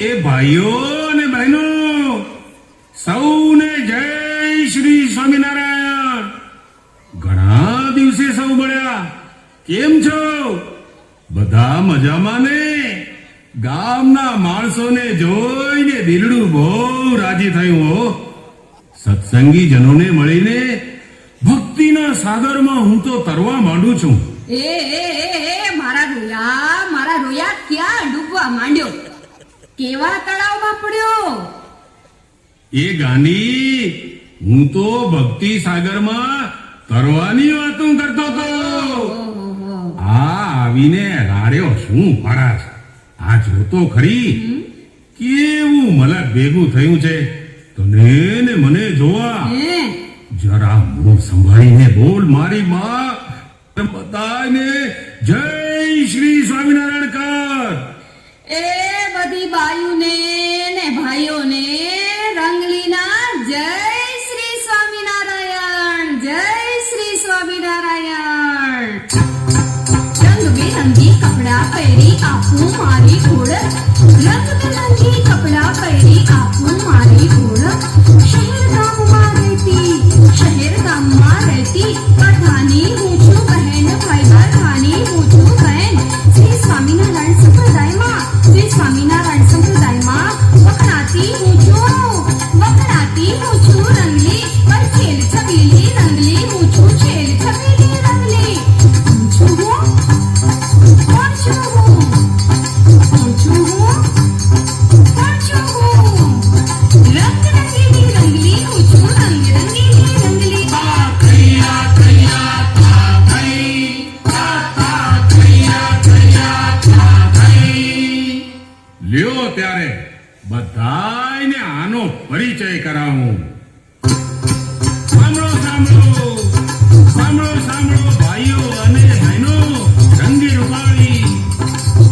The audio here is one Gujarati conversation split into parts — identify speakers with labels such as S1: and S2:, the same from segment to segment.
S1: એ ભાઈઓ ને બહેનો સૌને જય શ્રી સ્વામિનારાયણ. કેમ છો? બધા મજામાં ને? ગામના માણસોને જોઈને દિલડું બહુ રાજી થયું હો. સત્સંગી જનોને મળીને ભક્તિના સાગરમાં હું તો તરવા માંડું છું.
S2: એ એ એ મારા રોયા મારા રોયા ક્યાં ડૂબવા માંડ્યો? કેવા તળાવમાં પડ્યો?
S1: એ ગાની હું તો ભક્તિ સાગરમાં તરવાની વાતો કરતો હતો. આ આવીને રાડ્યો શું ફરાશ આ જોતો ખરી? કેવું મલક ભેગું થયું છે? તને ને મને જોવા. જરા મોં સંભાળીને બોલ મારી માં. બધાને જય શ્રી સ્વામિનારાયણ. Yeah. પરિચય કરાવું. સાંભળો ભાઈઓ અને બહેનો. રંગી રૂપાળી.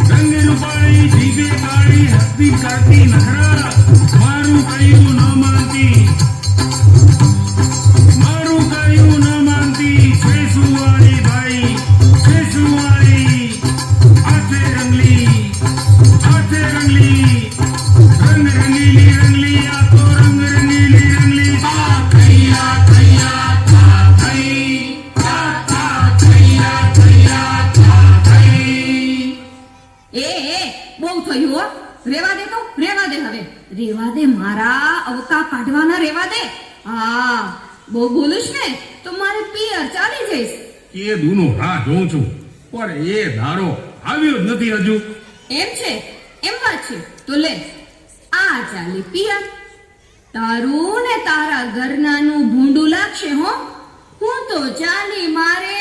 S1: રંગી રૂપાળી જીભે કાળી, હસ્તી કાઢતી નખરા. મારું કહ્યું ન માનતી. મારા
S2: અવકા કાઢવાના રેવા દે. હા બહુ બોલું ને? તો મારે પિયર ચાલી જઈશ.
S1: એ દૂનો રાહ જોઉં છું. પણ એ ધારો આવ્યો જ નથી હજુ.
S2: એમ છે? એમ વાત છે. તો લે આ ચાલી પિયર. તારું ને તારા ઘરનાનું ભૂંડું લાગશે હો. હું તો ચાલી મારે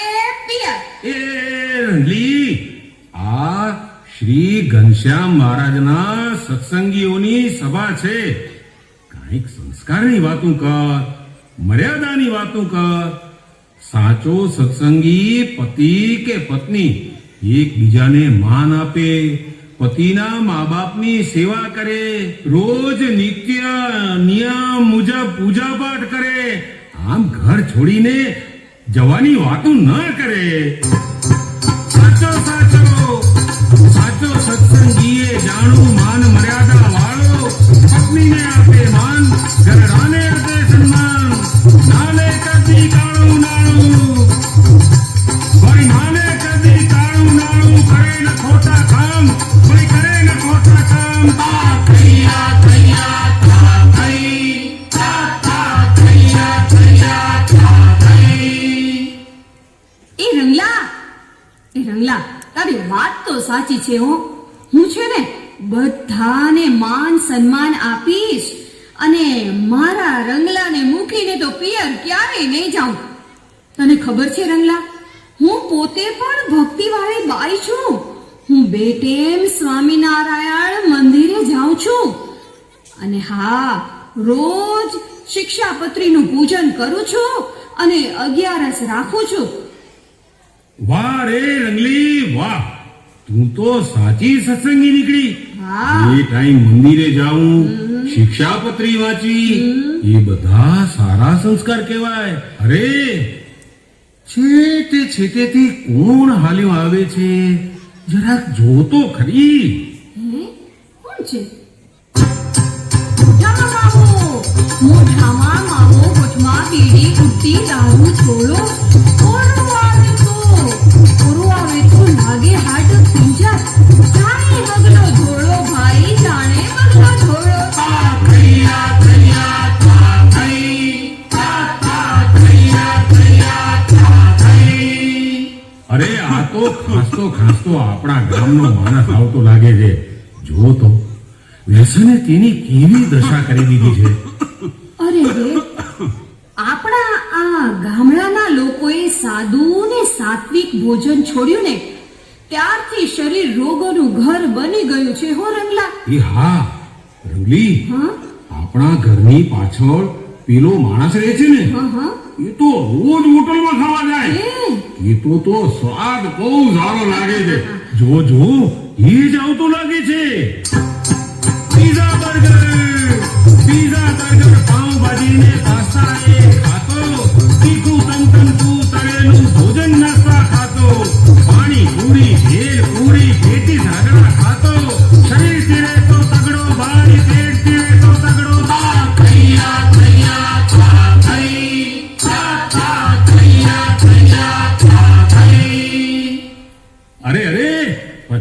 S2: પિયર.
S1: એ લી આ શ્રી ઘનશ્યામ મહારાજના સત્સંગીઓની સભા છે. કાંઈક સંસ્કારની વાતું કર, મર્યાદાની વાતું કર. સાચો સત્સંગી પતિ કે પત્ની એકબીજાને માન આપે, પતિના મા બાપની સેવા કરે, રોજ નિત્ય નિયમ મુજબ પૂજા પાઠ કરે. આમ ઘર છોડીને જવાની વાતો ન કરે. જાણું માન મર્યાદા વાળો પત્નીને
S2: વાત તો સાચી છે હો. હું છે ને બધાને માન સન્માન આપીશ અને મારા રંગલાને મૂકીને તો પિયર ક્યારેય નહીં જાઉં. તને ખબર છે રંગલા? હું પોતે પણ ભક્તિવાળી બાઈ છું. હું બેટેમ સ્વામિનારાયણ મંદિરે જાઉં છું. અને હા, રોજ શિક્ષાપત્રીનું પૂજન કરું છું અને અગિયારસ રાખું છું.
S1: વાહ રે રંગલી, વાહ. તું તો સાચી સત્સંગી નીકળી.
S2: હા.
S1: એ ટાઈમ મંદિરે જાવું શિક્ષાપત્રી વાંચી એ બધા સારા સંસ્કાર કહેવાય. અરે છેટે છેટેથી કોણ હાલ્યો આવે છે? જરાક જોતો ખરી.
S2: હે? કોણ છે? મોઢામાં માવો. હોઠમાં બીડી ઉઠતી દારૂ છોડો કોરું તો
S1: ખાસતો ખાસતો આપણા ગામનો માણસ આવતો લાગે છે. જો તો વ્યસને તેની કેવી દશા કરી દીધી છે?
S2: અરે આપણા આ ગામડાના લોકોએ સાદું ને સાત્વિક ભોજન છોડ્યું ને ત્યારથી શરીર રોગોનું ઘર બની ગયું છે હો રંગલા.
S1: એ હા રંગલી
S2: હા?
S1: આપણા ઘરની પાછળ પેલો માણસ રહે છે ને એ તો રોજ હોટલમાં ખાવા જાય. એ? તો તો સ્વાદ બહુ સારો લાગે છે. જો જો એ જ આવતો લાગે છે. Pizza burger pizza burger pav bhaji ને પાસ્તા એ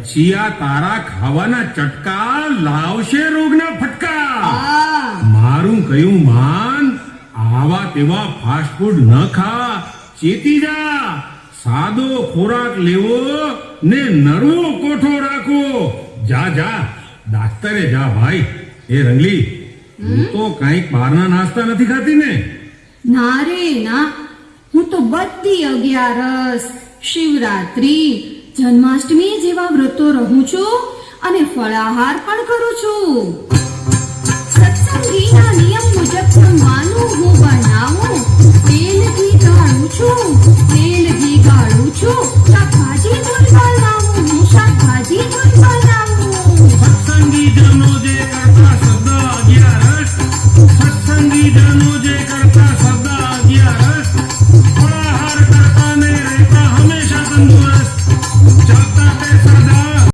S1: પછી આ તારા ખાવાના ચટકા લાવશે રોગના ફટકા. મારું કયું માન? આવા તેવા ફાસ્ટ ફૂડ ન ખા. ચેતી જા. સાદો ખોરાક લેવો ને નરવો કોઠો રાખો. જા જા. ડાક્ટરે જા ભાઈ. એ રંગલી હું તો કંઈક બહારના નાસ્તા નથી ખાતી ને.
S2: ના રે ના. હું તો બધી અગિયારસ શિવરાત્રી જન્માષ્ટમી જેવા વ્રતો રહું છું અને ફળાહાર પણ કરું છું. સત્સંગીના નિયમ મુજબ પણ માનું હું, બનાવું. તેલ ઘી ગાળું છું, તેલ ઘી ગાળું છું. શાકભાજી ધોઈ ગાળાવું હું શાકભાજી ધોઈ